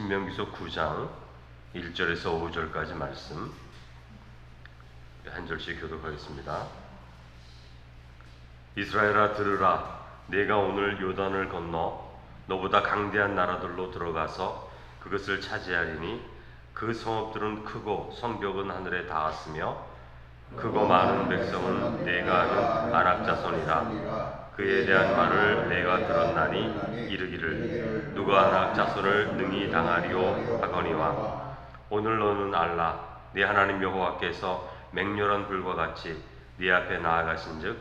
신명기서 9장 1절에서 5절까지 말씀. 한 절씩 교독하겠습니다. 이스라엘아 들으라. 내가 오늘 요단을 건너 너보다 강대한 나라들로 들어가서 그것을 차지하리니 그 성읍들은 크고 성벽은 하늘에 닿았으며 크고 많은 백성은 내가 아는 아낙 자손이라 그에 대한 말을 내가 들었나니 이르기를 누가 아낙 자손을 능히 당하리오 하거니와 오늘 너는 알라 네 하나님 여호와께서 맹렬한 불과 같이 네 앞에 나아가신즉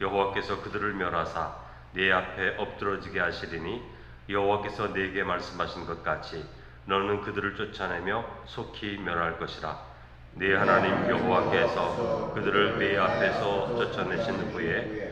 여호와께서 그들을 멸하사 네 앞에 엎드러지게 하시리니 여호와께서 네게 말씀하신 것 같이 너는 그들을 쫓아내며 속히 멸할 것이라. 네 하나님 여호와께서 그들을 네 앞에서 쫓아내신 후에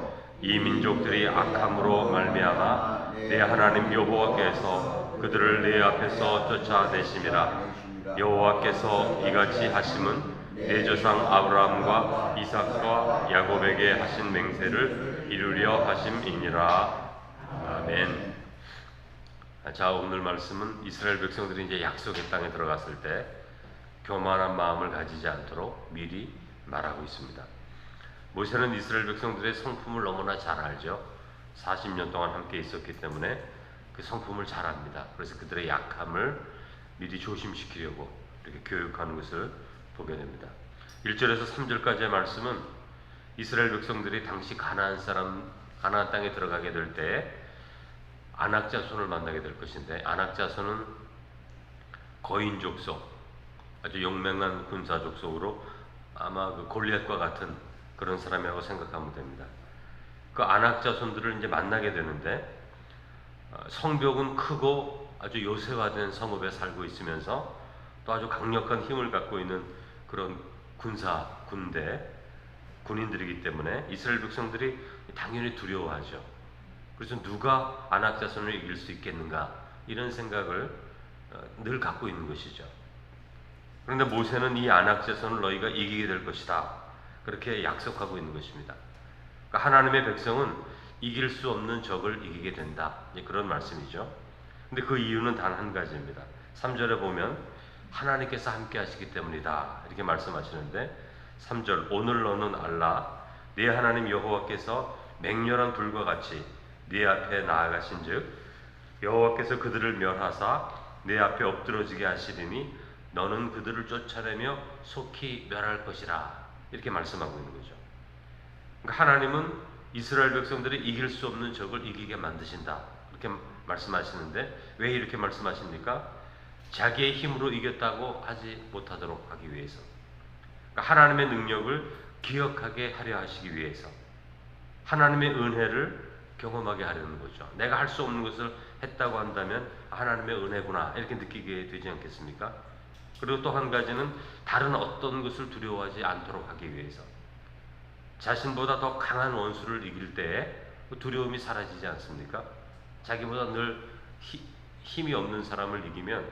이 민족들이 악함으로 말미암아 내 하나님 여호와께서 그들을 내 앞에서 쫓아내심이라 여호와께서 이같이 하심은 내 조상 아브라함과 이삭과 야곱에게 하신 맹세를 이루려 하심이니라 아멘. 자 오늘 말씀은 이스라엘 백성들이 이제 약속의 땅에 들어갔을 때 교만한 마음을 가지지 않도록 미리 말하고 있습니다. 모세는 이스라엘 백성들의 성품을 너무나 잘 알죠. 40년 동안 함께 있었기 때문에 그 성품을 잘 압니다. 그래서 그들의 약함을 미리 조심시키려고 이렇게 교육하는 것을 보게 됩니다. 1절에서 3절까지의 말씀은 이스라엘 백성들이 당시 가나안 사람 가나안 땅에 들어가게 될 때 안악자손을 만나게 될 것인데 안악자손은 거인 족 속 아주 용맹한 군사 족 속으로 아마 그 골리앗과 같은 그런 사람이라고 생각하면 됩니다. 그 안악 자손들을 이제 만나게 되는데 어, 성벽은 크고 아주 요새화된 성읍에 살고 있으면서 또 아주 강력한 힘을 갖고 있는 그런 군사 군대 군인들이기 때문에 이스라엘 백성들이 당연히 두려워하죠. 그래서 누가 안악 자손을 이길 수 있겠는가 이런 생각을 어, 늘 갖고 있는 것이죠. 그런데 모세는 이 안악 자손을 너희가 이기게 될 것이다. 그렇게 약속하고 있는 것입니다. 그러니까 하나님의 백성은 이길 수 없는 적을 이기게 된다. 그런 말씀이죠. 근데 그 이유는 단 한 가지입니다. 3절에 보면 하나님께서 함께 하시기 때문이다. 이렇게 말씀하시는데 3절 오늘 너는 알라 네 하나님 여호와께서 맹렬한 불과 같이 네 앞에 나아가신즉 여호와께서 그들을 멸하사 네 앞에 엎드러지게 하시리니 너는 그들을 쫓아내며 속히 멸할 것이라 이렇게 말씀하고 있는 거죠. 그러니까 하나님은 이스라엘 백성들이 이길 수 없는 적을 이기게 만드신다 이렇게 말씀하시는데 왜 이렇게 말씀하십니까? 자기의 힘으로 이겼다고 하지 못하도록 하기 위해서 그러니까 하나님의 능력을 기억하게 하려 하시기 위해서 하나님의 은혜를 경험하게 하려는 거죠. 내가 할 수 없는 것을 했다고 한다면 하나님의 은혜구나 이렇게 느끼게 되지 않겠습니까? 그리고 또 한 가지는 다른 어떤 것을 두려워하지 않도록 하기 위해서 자신보다 더 강한 원수를 이길 그 두려움이 사라지지 않습니까? 자기보다 늘 히, 힘이 없는 사람을 이기면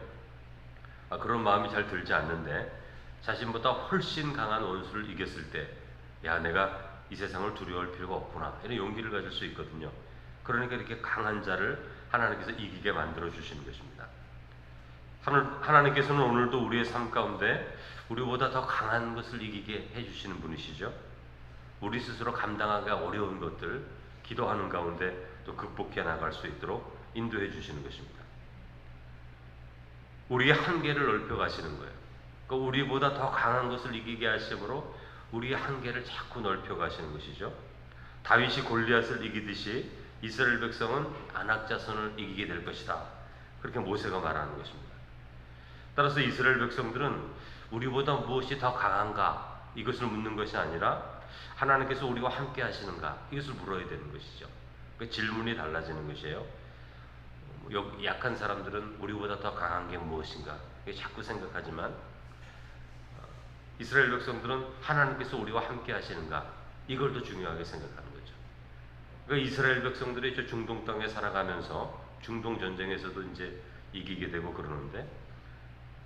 아, 그런 마음이 잘 들지 않는데 자신보다 훨씬 강한 원수를 이겼을 때, 야 내가 이 세상을 두려워할 필요가 없구나 이런 용기를 가질 수 있거든요. 그러니까 이렇게 강한 자를 하나님께서 이기게 만들어 주시는 것입니다. 하나님께서는 오늘도 우리의 삶 가운데 우리보다 더 강한 것을 이기게 해주시는 분이시죠. 우리 스스로 감당하기가 어려운 것들 기도하는 가운데 또 극복해 나갈 수 있도록 인도해 주시는 것입니다. 우리의 한계를 넓혀 가시는 거예요. 그러니까 우리보다 더 강한 것을 이기게 하심으로 우리의 한계를 자꾸 넓혀 가시는 것이죠. 다윗이 골리앗을 이기듯이 이스라엘 백성은 안악자손을 이기게 될 것이다. 그렇게 모세가 말하는 것입니다. 따라서 이스라엘 백성들은 우리보다 무엇이 더 강한가 이것을 묻는 것이 아니라 하나님께서 우리와 함께 하시는가 이것을 물어야 되는 것이죠. 그 질문이 달라지는 것이에요. 약한 사람들은 우리보다 더 강한 게 무엇인가 자꾸 생각하지만 어, 이스라엘 백성들은 하나님께서 우리와 함께 하시는가 이걸 더 중요하게 생각하는 거죠. 그러니까 이스라엘 백성들이 저 중동 땅에 살아가면서 중동 전쟁에서도 이제 이기게 되고 그러는데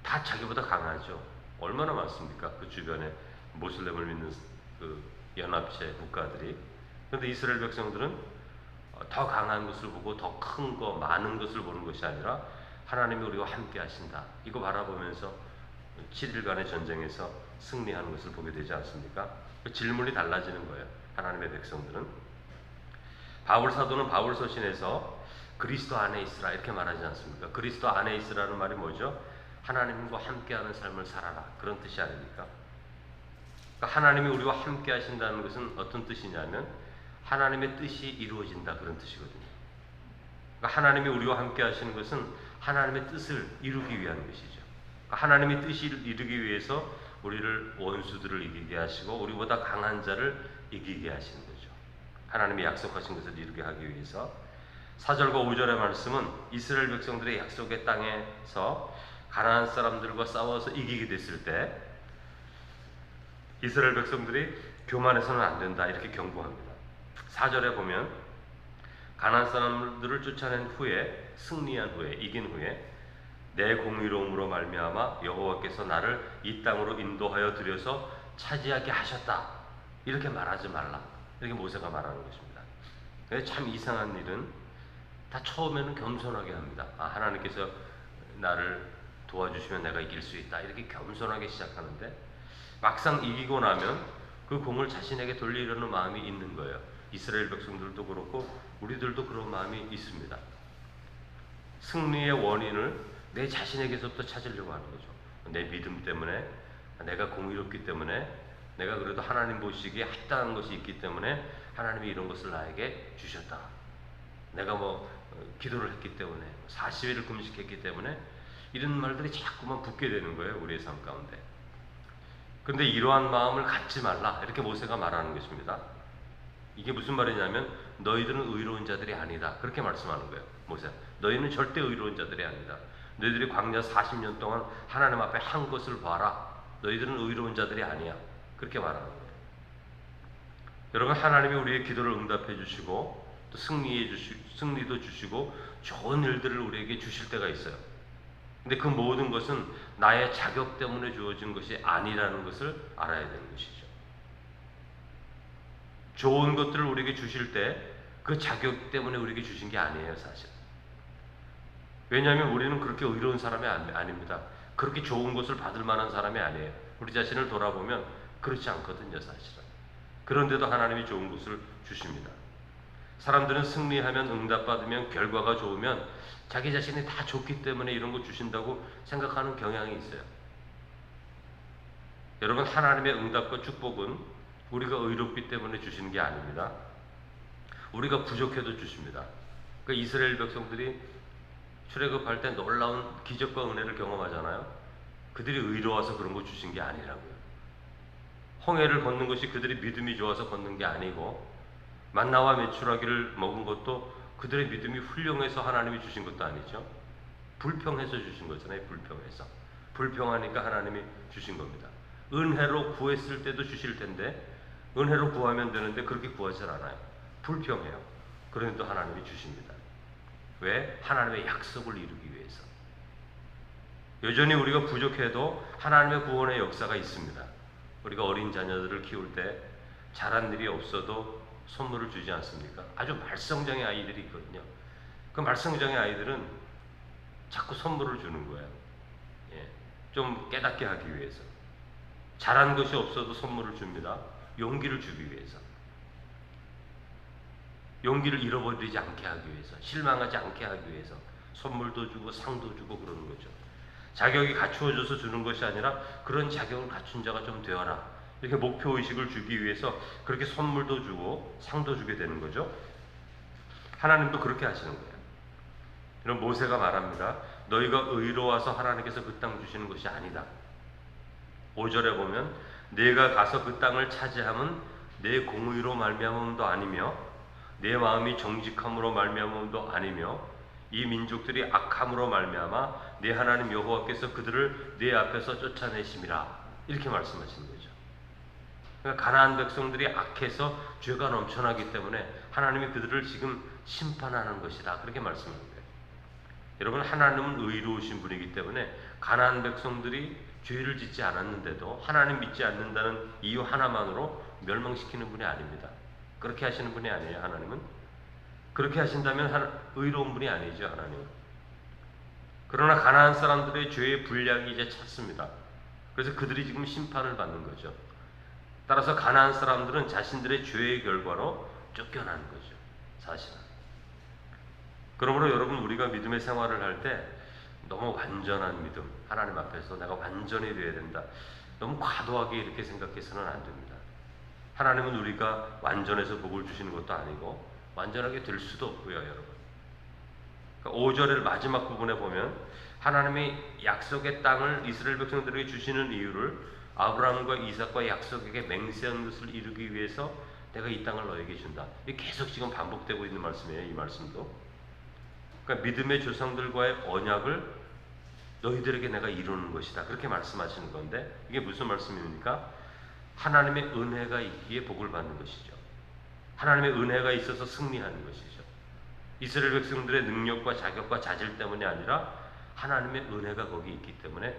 다 자기보다 강하죠. 얼마나 많습니까? 그 주변에 모슬렘을 믿는 그 연합체 국가들이. 그런데 이스라엘 백성들은 어, 더 강한 것을 보고 더 큰 거, 많은 것을 보는 것이 아니라 하나님이 우리와 함께 하신다. 이거 바라보면서 7일간의 전쟁에서 승리하는 것을 보게 되지 않습니까? 그 질문이 달라지는 거예요. 하나님의 백성들은. 바울 사도는 바울 서신에서 그리스도 안에 있으라 이렇게 말하지 않습니까? 그리스도 안에 있으라는 말이 뭐죠? 하나님과 함께하는 삶을 살아라 그런 뜻이 아닙니까? 그러니까 하나님이 우리와 함께 하신다는 것은 어떤 뜻이냐면 하나님의 뜻이 이루어진다 그런 뜻이거든요. 그러니까 하나님이 우리와 함께 하시는 것은 하나님의 뜻을 이루기 위한 것이죠. 그러니까 하나님의 뜻을 이루기 위해서 우리를 원수들을 이기게 하시고 우리보다 강한 자를 이기게 하시는 거죠. 하나님이 약속하신 것을 이루게 하기 위해서 4절과 5절의 말씀은 이스라엘 백성들의 약속의 땅에서 가나안 사람들과 싸워서 이기게 됐을 때 이스라엘 백성들이 교만해서는 안 된다 이렇게 경고합니다. 4절에 보면 가나안 사람들을 쫓아낸 후에 승리한 후에 이긴 후에 내 공의로움으로 말미암아 여호와께서 나를 이 땅으로 인도하여 들여서 차지하게 하셨다 이렇게 말하지 말라 이렇게 모세가 말하는 것입니다. 근데 참 이상한 일은 다 처음에는 겸손하게 합니다. 아 하나님께서 나를 도와주시면 내가 이길 수 있다 이렇게 겸손하게 시작하는데 막상 이기고 나면 그 공을 자신에게 돌리려는 마음이 있는 거예요. 이스라엘 백성들도 그렇고 우리들도 그런 마음이 있습니다. 승리의 원인을 내 자신에게서부터 찾으려고 하는 거죠. 내 믿음 때문에, 내가 공의롭기 때문에, 내가 그래도 하나님 보시기에 합당한 것이 있기 때문에 하나님이 이런 것을 나에게 주셨다. 내가 뭐 어, 기도를 했기 때문에, 40일을 금식했기 때문에 이런 말들이 자꾸만 붙게 되는 거예요. 우리의 삶 가운데. 근데 이러한 마음을 갖지 말라. 이렇게 모세가 말하는 것입니다. 이게 무슨 말이냐면 너희들은 의로운 자들이 아니다. 그렇게 말씀하는 거예요. 모세. 너희는 절대 의로운 자들이 아니다. 너희들이 광야 40년 동안 하나님 앞에 한 것을 봐라. 너희들은 의로운 자들이 아니야. 그렇게 말하는 거예요. 여러분 하나님이 우리의 기도를 응답해 주시고 또 승리해 주시 승리도 주시고 좋은 일들을 우리에게 주실 때가 있어요. 근데 그 모든 것은 나의 자격 때문에 주어진 것이 아니라는 것을 알아야 되는 것이죠. 좋은 것들을 우리에게 주실 때 그 자격 때문에 우리에게 주신 게 아니에요, 사실. 왜냐하면 우리는 그렇게 의로운 사람이 아닙니다. 그렇게 좋은 것을 받을 만한 사람이 아니에요. 우리 자신을 돌아보면 그렇지 않거든요, 사실은. 그런데도 하나님이 좋은 것을 주십니다. 사람들은 승리하면 응답받으면 결과가 좋으면 자기 자신이 다 좋기 때문에 이런 거 주신다고 생각하는 경향이 있어요. 여러분 하나님의 응답과 축복은 우리가 의롭기 때문에 주시는 게 아닙니다. 우리가 부족해도 주십니다. 그 이스라엘 백성들이 출애굽할 때 놀라운 기적과 은혜를 경험하잖아요. 그들이 의로워서 그런 거 주신 게 아니라고요. 홍해를 걷는 것이 그들이 믿음이 좋아서 걷는 게 아니고 만나와 메추라기를 먹은 것도 그들의 믿음이 훌륭해서 하나님이 주신 것도 아니죠. 불평해서 주신 거잖아요. 불평해서. 불평하니까 하나님이 주신 겁니다. 은혜로 구했을 때도 주실 텐데 은혜로 구하면 되는데 그렇게 구하지 않아요. 불평해요. 그런데도 하나님이 주십니다. 왜? 하나님의 약속을 이루기 위해서. 여전히 우리가 부족해도 하나님의 구원의 역사가 있습니다. 우리가 어린 자녀들을 키울 때 잘한 일이 없어도 선물을 주지 않습니까? 아주 말썽쟁이 아이들이 있거든요. 그 말썽쟁이 아이들은 자꾸 선물을 주는 거예요. 예, 좀 깨닫게 하기 위해서. 잘한 것이 없어도 선물을 줍니다. 용기를 주기 위해서. 용기를 잃어버리지 않게 하기 위해서, 실망하지 않게 하기 위해서 선물도 주고 상도 주고 그러는 거죠. 자격이 갖추어져서 주는 것이 아니라 그런 자격을 갖춘 자가 좀 되어라. 이렇게 목표 의식을 주기 위해서 그렇게 선물도 주고 상도 주게 되는 거죠. 하나님도 그렇게 하시는 거예요. 이런 모세가 말합니다. 너희가 의로워서 하나님께서 그 땅 주시는 것이 아니다. 5절에 보면 내가 가서 그 땅을 차지함은 내 공의로 말미암음도 아니며 내 마음이 정직함으로 말미암음도 아니며 이 민족들이 악함으로 말미암아 내 하나님 여호와께서 그들을 내 앞에서 쫓아내심이라 이렇게 말씀하시는 거죠. 그러니까 가나안 백성들이 악해서 죄가 넘쳐나기 때문에 하나님이 그들을 지금 심판하는 것이다 그렇게 거예요. 여러분 하나님은 의로우신 분이기 때문에 가나안 백성들이 죄를 짓지 않았는데도 하나님 믿지 않는다는 이유 하나만으로 멸망시키는 분이 아닙니다. 그렇게 하시는 분이 아니에요 하나님은 그렇게 하신다면 의로운 분이 아니죠 하나님은. 그러나 가나안 사람들의 죄의 분량이 이제 찼습니다. 그래서 그들이 지금 심판을 받는 거죠. 따라서 가나안 사람들은 자신들의 죄의 결과로 쫓겨나는 거죠. 사실은. 그러므로 여러분 우리가 믿음의 생활을 할 때 너무 완전한 믿음, 하나님 앞에서 내가 완전히 되어야 된다. 너무 과도하게 이렇게 생각해서는 안 됩니다. 하나님은 우리가 완전해서 복을 주시는 것도 아니고 완전하게 될 수도 없고요, 여러분. 그러니까 5절의 마지막 부분에 보면 하나님이 약속의 땅을 이스라엘 백성들에게 주시는 이유를 아브라함과 이삭과 약속에게 맹세한 것을 이루기 위해서 내가 이 땅을 너에게 준다. 계속 지금 반복되고 있는 말씀이에요, 이 말씀도. 그러니까 믿음의 조상들과의 언약을 너희들에게 내가 이루는 것이다. 그렇게 말씀하시는 건데 이게 무슨 말씀입니까? 하나님의 은혜가 있기에 복을 받는 것이죠. 하나님의 은혜가 있어서 승리하는 것이죠. 이스라엘 백성들의 능력과 자격과 자질 때문이 아니라 하나님의 은혜가 거기 있기 때문에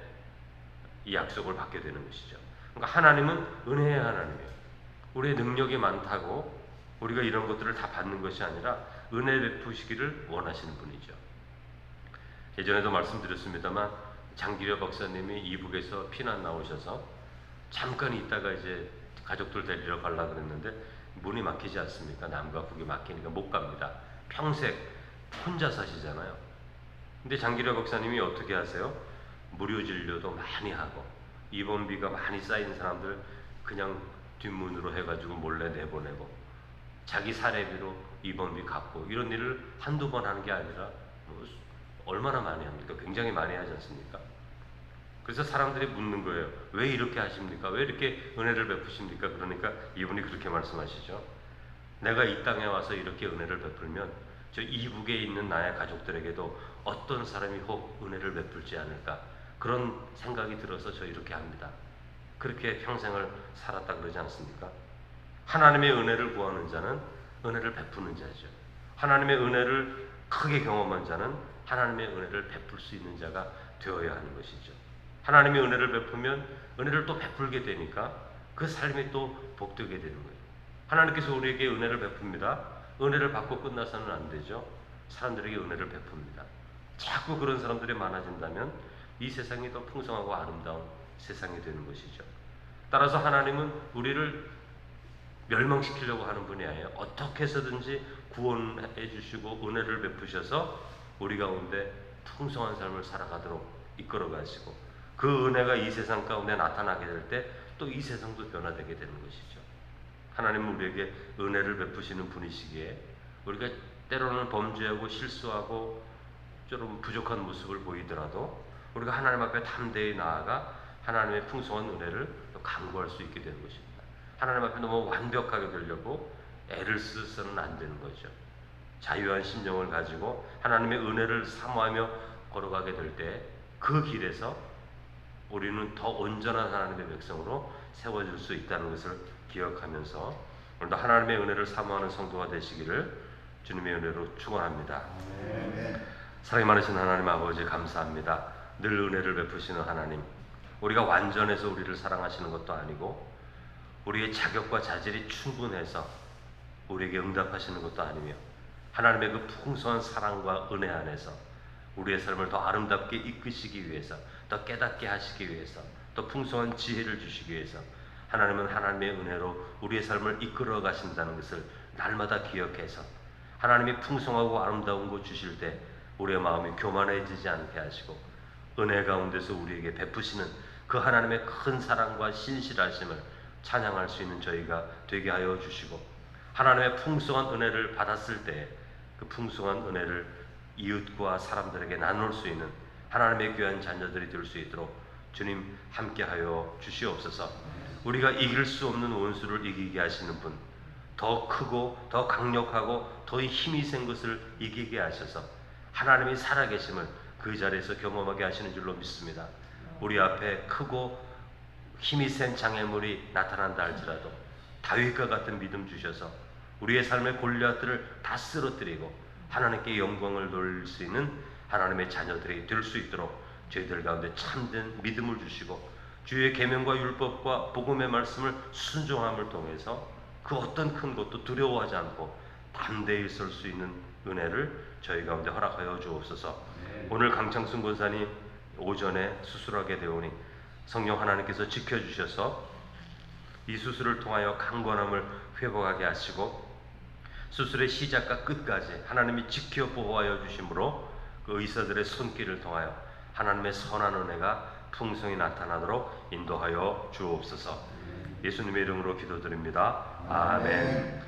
이 약속을 받게 되는 것이죠. 그러니까 하나님은 은혜의 하나님이에요. 우리의 능력이 많다고 우리가 이런 것들을 다 받는 것이 아니라 은혜 베푸시기를 원하시는 분이죠. 예전에도 말씀드렸습니다만 장기려 박사님이 이북에서 피난 나오셔서 잠깐 있다가 이제 가족들 데리러 가려 그랬는데 문이 막히지 않습니까? 남과 북이 막히니까 못 갑니다. 평생 혼자 사시잖아요. 근데 장기려 박사님이 어떻게 하세요? 무료 진료도 많이 하고 입원비가 많이 쌓인 사람들 그냥 뒷문으로 해가지고 몰래 내보내고 자기 사례비로 입원비 갚고 이런 일을 한두 번 하는 게 아니라 뭐 얼마나 많이 합니까? 굉장히 많이 하지 않습니까? 그래서 사람들이 묻는 거예요. 왜 이렇게 하십니까? 왜 이렇게 은혜를 베푸십니까? 그러니까 이분이 그렇게 말씀하시죠. 내가 이 땅에 와서 이렇게 은혜를 베풀면 저 이북에 있는 나의 가족들에게도 어떤 사람이 혹 은혜를 베풀지 않을까 그런 생각이 들어서 저 이렇게 합니다. 그렇게 평생을 살았다 그러지 않습니까? 하나님의 은혜를 구하는 자는 은혜를 베푸는 자죠. 하나님의 은혜를 크게 경험한 자는 하나님의 은혜를 베풀 수 있는 자가 되어야 하는 것이죠. 하나님의 은혜를 베푸면 은혜를 또 베풀게 되니까 그 삶이 또 복되게 되는 거예요. 하나님께서 우리에게 은혜를 베풉니다. 은혜를 받고 끝나서는 안 되죠. 사람들에게 은혜를 베풉니다. 자꾸 그런 사람들이 많아진다면 이 세상이 더 풍성하고 아름다운 세상이 되는 것이죠. 따라서 하나님은 우리를 멸망시키려고 하는 분이 아니에요. 어떻게 해서든지 구원해 주시고 은혜를 베푸셔서 우리 가운데 풍성한 삶을 살아가도록 이끌어 가시고 그 은혜가 이 세상 가운데 나타나게 될 때 또 이 세상도 변화되게 되는 것이죠. 하나님은 우리에게 은혜를 베푸시는 분이시기에 우리가 때로는 범죄하고 실수하고 좀 부족한 모습을 보이더라도 우리가 하나님 앞에 담대히 나아가 하나님의 풍성한 은혜를 강구할 수 있게 되는 것입니다. 하나님 앞에 너무 완벽하게 되려고 애를 쓰서는 안 되는 거죠. 자유한 심령을 가지고 하나님의 은혜를 사모하며 걸어가게 될 때 그 길에서 우리는 더 온전한 하나님의 백성으로 세워질 수 있다는 것을 기억하면서 오늘도 하나님의 은혜를 사모하는 성도가 되시기를 주님의 은혜로 축원합니다. 사랑이 많으신 하나님 아버지 감사합니다. 늘 은혜를 베푸시는 하나님. 우리가 완전해서 우리를 사랑하시는 것도 아니고 우리의 자격과 자질이 충분해서 우리에게 응답하시는 것도 아니며 하나님의 그 풍성한 사랑과 은혜 안에서 우리의 삶을 더 아름답게 이끄시기 위해서 더 깨닫게 하시기 위해서 더 풍성한 지혜를 주시기 위해서 하나님은 하나님의 은혜로 우리의 삶을 이끌어 가신다는 것을 날마다 기억해서 하나님이 풍성하고 아름다운 것 주실 때 우리의 마음이 교만해지지 않게 하시고 은혜 가운데서 우리에게 베푸시는 그 하나님의 큰 사랑과 신실하심을 찬양할 수 있는 저희가 되게 하여 주시고 하나님의 풍성한 은혜를 받았을 때 그 풍성한 은혜를 이웃과 사람들에게 나눌 수 있는 하나님의 귀한 자녀들이 될 수 있도록 주님 함께하여 주시옵소서. 우리가 이길 수 없는 원수를 이기게 하시는 분, 더 크고 더 강력하고 더 힘이 센 것을 이기게 하셔서 하나님이 살아계심을 그 자리에서 경험하게 하시는 줄로 믿습니다. 우리 앞에 크고 힘이 센 장애물이 나타난다 할지라도 다윗과 같은 믿음 주셔서 우리의 삶의 골리앗들을 다 쓰러뜨리고 하나님께 영광을 돌릴 수 있는 하나님의 자녀들이 될 수 있도록 저희들 가운데 참된 믿음을 주시고 주의 계명과 율법과 복음의 말씀을 순종함을 통해서 그 어떤 큰 것도 두려워하지 않고 담대히 설 수 있는 은혜를 저희 가운데 허락하여 주옵소서. 오늘 강창순 권사님 오전에 수술하게 되오니 성령 하나님께서 지켜주셔서 이 수술을 통하여 강건함을 회복하게 하시고 수술의 시작과 끝까지 하나님이 지켜 보호하여 주심으로 그 의사들의 손길을 통하여 하나님의 선한 은혜가 풍성히 나타나도록 인도하여 주옵소서. 예수님의 이름으로 기도드립니다. 아멘.